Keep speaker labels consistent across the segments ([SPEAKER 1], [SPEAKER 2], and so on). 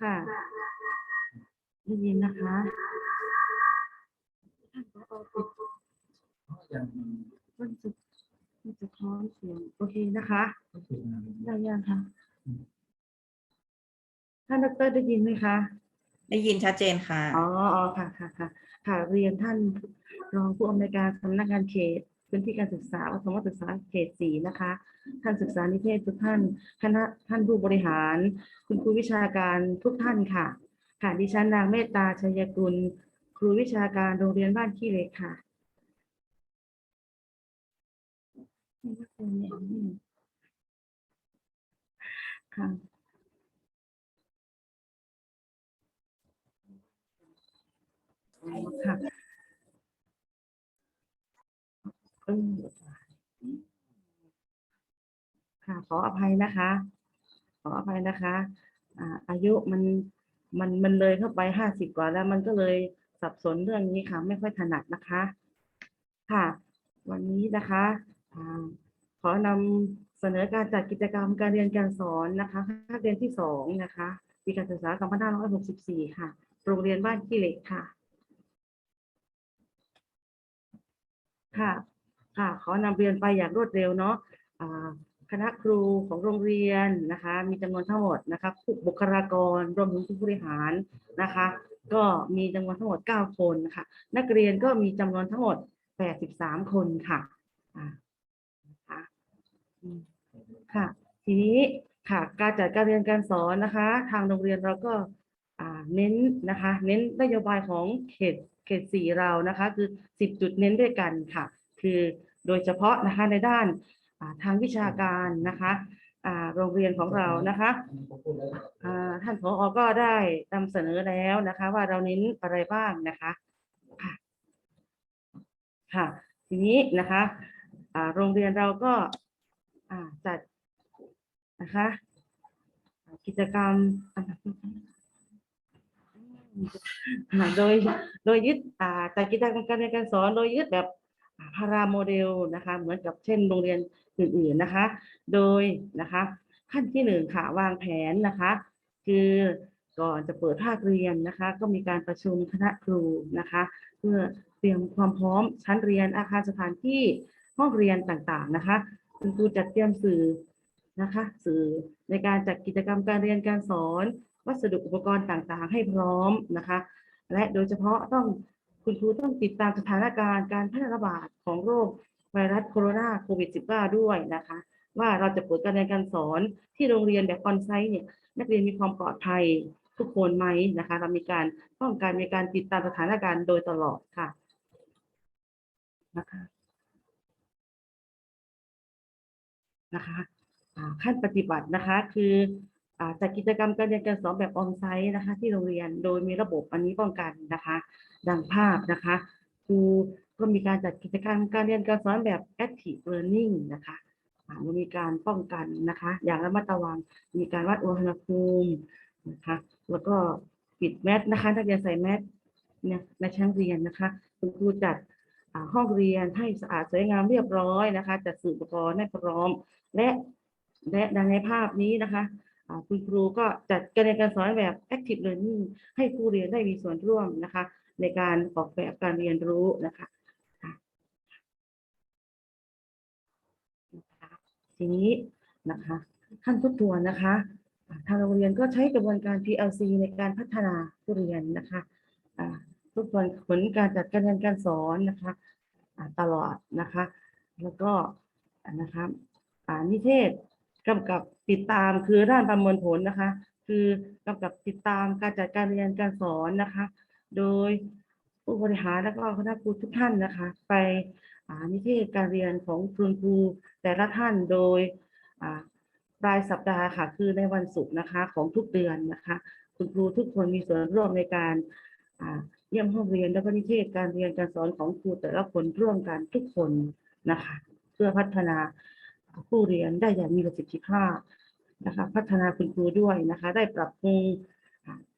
[SPEAKER 1] ค่ะ ได้ยินนะคะท่านผอปิดมันจะมันจะคล้องเสียง โอเคนะคะได้ยังคะท่านดอกเตอรได้ยินไหมคะ
[SPEAKER 2] ได้ยินชัดเจนค่ะ
[SPEAKER 1] อ๋ออ๋อค่ะค่ะค่ะ ค่ะ เรียนท่านรองผู้อำนวยการสำนักงานเขต พื้นที่การศึกษาวัฒนศึกษาเขตสีนะคะ ท่านศึกษานิเทศทุกท่านคณะท่านผู้บริหาร คุณครูวิชาการทุกท่านค่ะ ค่ะดิฉันนางเมตตาชัยกุล ครูวิชาการโรงเรียนบ้านขี้เหล็กค่ะค่ะค่ะ เออค่ะขออภัยนะคะ ขออภัยนะคะอ่าอายุมันมันมันเลยเข้าไปห้าสิบกว่าแล้วมันก็เลยสับสนเรื่องนี้ค่ะ ไม่ค่อยถนัดนะคะ ค่ะ วันนี้นะคะอ่าขอนำเสนอการจัดกิจกรรมการเรียนการสอนนะคะภาคเรียนที่สองนะคะปีการศึกษา2564 ค่ะ โรงเรียนบ้านขี้เหล็กค่ะ ค่ะ ค่ะขอนำเรียนไปอย่างรวดเร็วเนาะคณะครูของโรงเรียนนะคะ มีจำนวนทั้งหมดนะคะผู้บุคลากรรวมถึงผู้บริหารนะคะ ก็มีจำนวนทั้งหมด 9 คนค่ะนักเรียนก็มีจำนวนทั้งหมด 83คนค่ะอ่านค่ะค่ะ ทีนี้ค่ะ การจัดการเรียนการสอนนะคะ ทางโรงเรียนเราก็เน้นนะคะ เน้นนโยบายของเขตเขตสี่เรานะคะ คือสิบจุดเน้นด้วยกันค่ะ คือโดยเฉพาะนะคะในด้านทางวิชาการนะคะโรงเรียนของเรานะคะท่านผอก็ได้นำเสนอแล้วนะคะ ว่าเราเน้นอะไรบ้างนะคะค่ะทีนี้นะคะโรงเรียนเราก็จัดนะคะกิจกรรมโดยโดยยึดอ่าแต่กิจกรรมการเรียนการสอนโดยยึดแบบ พาราโมเดลนะคะเหมือนกับเช่นโรงเรียนอื่นๆนะคะ โดยนะคะขั้นที่หนึ่งค่ะวางแผนนะคะ คือก่อนจะเปิดภาคเรียนนะคะ ก็มีการประชุมคณะครูนะคะ เพื่อเตรียมความพร้อมชั้นเรียนอาคารสถานที่ห้องเรียนต่างๆนะคะคุณครูจัดเตรียมสื่อนะคะ สื่อในการจัดกิจกรรมการเรียนการสอน วัสดุอุปกรณ์ต่างๆ ให้พร้อมนะคะ และโดยเฉพาะต้อง คุณครูต้องติดตามสถานการณ์การแพร่ระบาดของโรคไวรัสโคโรนาโควิด -19 ด้วยนะคะ ว่าเราจะเปิดการเรียนการสอนที่โรงเรียนแบบออนไซต์เนี่ยนักเรียนมีความปลอดภัยทุกคนไหมนะคะ เรามีการป้องกันมีการติดตามสถานการณ์โดยตลอดค่ะนะคะนะคะขั้นปฏิบัตินะคะคือ จัดกิจกรรมการเรียนการสอนแบบออนไซต์นะคะ ที่โรงเรียนโดยมีระบบอันนี้ป้องกันนะคะ ดังภาพนะคะครูก็มีการจัดกิจกรรมการเรียนการสอนแบบ active learning นะคะมีการป้องกันนะคะ อย่างระมัดระวังมีการวัดอุณหภูมินะคะ แล้วก็ปิดแมสนะคะนักเรียนใส่แมสเนี่ยในชั้นเรียนนะคะคุณครูจัดห้องเรียนให้สะอาดสวยงามเรียบร้อยนะคะจัดสื่ออุปกรณ์ให้พร้อม และและดังในภาพนี้นะคะ คุณครูก็จัดการเรียนการสอนแบบ active learning ให้ผู้เรียนได้มีส่วนร่วมนะคะ ในการออกแบบการเรียนรู้นะคะทีนี้นะคะขั้นทบทวนนะคะทางโรงเรียนก็ใช้กระบวนการ PLC ในการพัฒนาผู้เรียนนะคะทบทวนผลการจัดการเรียนการสอนนะคะตลอดนะคะ แล้วก็นะคะนิเทศ กำกับติดตามคือด้านประเมินผลนะคะ คือกำกับติดตามการจัดการเรียนการสอนนะคะ โดยผู้บริหารและก็คณะครูทุกท่านนะคะ ไปนิเทศการเรียนของคุณครูแต่ละท่านโดยอ่าปลายสัปดาห์ค่ะ คือในวันศุกร์นะคะของทุกเดือนนะคะ คุณครูทุกคนมีส่วนร่วมในการเยี่ยมห้องเรียนและนิเทศการเรียนการสอนของครูแต่ละคนร่วมกันทุกคนนะคะ เพื่อพัฒนา ผู้เรียนได้อย่างมีประสิทธิภาพนะคะพัฒนาคุณครูด้วยนะคะ ได้ปรับปรุง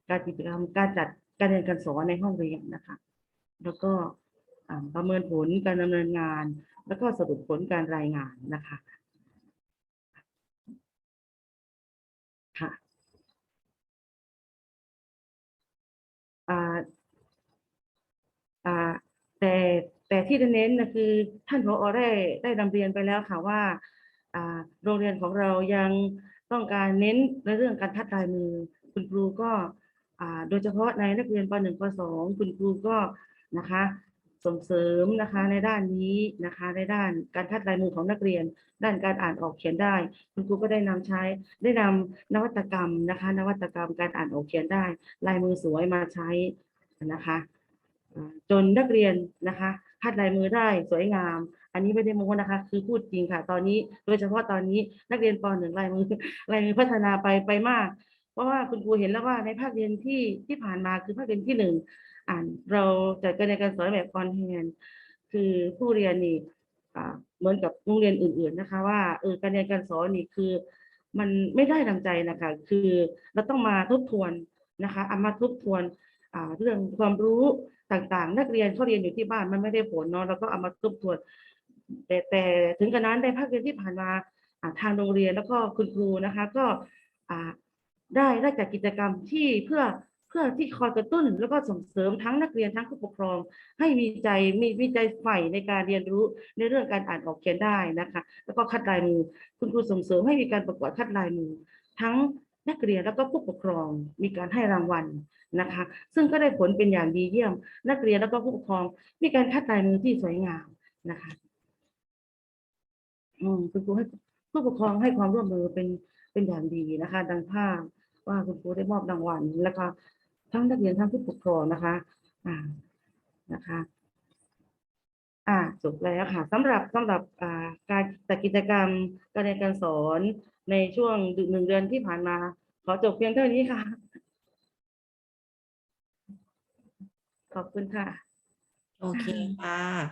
[SPEAKER 1] การกิจกรรมการจัดการเรียนการสอนในห้องเรียนนะคะ แล้วก็ประเมินผลการดำเนินงาน แล้วก็สรุปผลการรายงานนะคะค่ะแต่แต่ที่จะเน้นนะคือท่านผอได้ได้นำเรียนไปแล้วค่ะว่า โรงเรียนของเรายังต้องการเน้นในเรื่องการคัดลายมือ คุณครูก็โดยเฉพาะในนักเรียนป .1 ป .2 คุณครูก็นะคะส่งเสริมนะคะในด้านนี้นะคะในด้านการคัดลายมือของนักเรียน ด้านการอ่านออกเขียนได้ คุณครูก็ได้นำใช้ได้นำนวัตกรรมนะคะ นวัตกรรมการอ่านออกเขียนได้ ลายมือสวยมาใช้นะคะจนนักเรียนนะคะคัดลายมือได้สวยงาม อันนี้ไม่ได้โม้นะคะ คือพูดจริงค่ะ ตอนนี้โดยเฉพาะตอนนี้นักเรียนป .1 ลายมือลายมือพัฒนาไปไปมาก เพราะว่าคุณครูเห็นแล้วว่าในภาคเรียนที่ที่ผ่านมาคือภาคเรียนที่หนึ่งอ่านเราจัดการเรียนการสอนแบบคอนแฮนคือผู้เรียนนี่อ่าเหมือนกับโรงเรียนอื่น ๆนะคะ ว่าเออการเรียนการสอนนี่คือ มันไม่ได้ดังใจนะคะ คือเราต้องมาทบทวนนะคะเอามาทบทวนอ่าเรื่องความรู้ต่างๆ นักเรียนเขาเรียนอยู่ที่บ้านมันไม่ได้ผลเนาะเราก็เอามาทบทวน แต่แต่ถึงกระนั้นในภาคเรียนที่ผ่านมาทางโรงเรียนแล้วก็คุณครูนะคะ ก็ได้ได้จัดกิจกรรมที่เพื่อเพื่อที่คอยกระตุ้น แล้วก็ส่งเสริมทั้งนักเรียนทั้งผู้ปกครอง ให้มีใจมีมีใจใฝ่ในการเรียนรู้ในเรื่องการอ่านออกเขียนได้นะคะ แล้วก็คัดลายมือคุณครูส่งเสริมให้มีการประกวดคัดลายมือ ทั้งนักเรียนแล้วก็ผู้ปกครองมีการให้รางวัลนะคะ ซึ่งก็ได้ผลเป็นอย่างดีเยี่ยม นักเรียนแล้วก็ผู้ปกครอง มีการคัดลายมือที่สวยงามนะคะ อืมคุณครูให้ผู้ปกครองให้ความร่วมมือเป็นเป็นอย่างดีนะคะ ดังภาพว่าคุณครูได้มอบรางวัลแล้วก็ทั้งนักเรียนทั้งผู้ปกครองนะคะ อ่านะคะ อ่าจบแล้วค่ะสำหรับสำหรับอ่าการจัดกิจกรรมการเรียนการสอนในช่วงหนึ่งเดือนที่ผ่านมา ขอจบเพียงเท่านี้ค่ะ ขอบคุณค่ะ
[SPEAKER 2] โอเคค่ะขอบ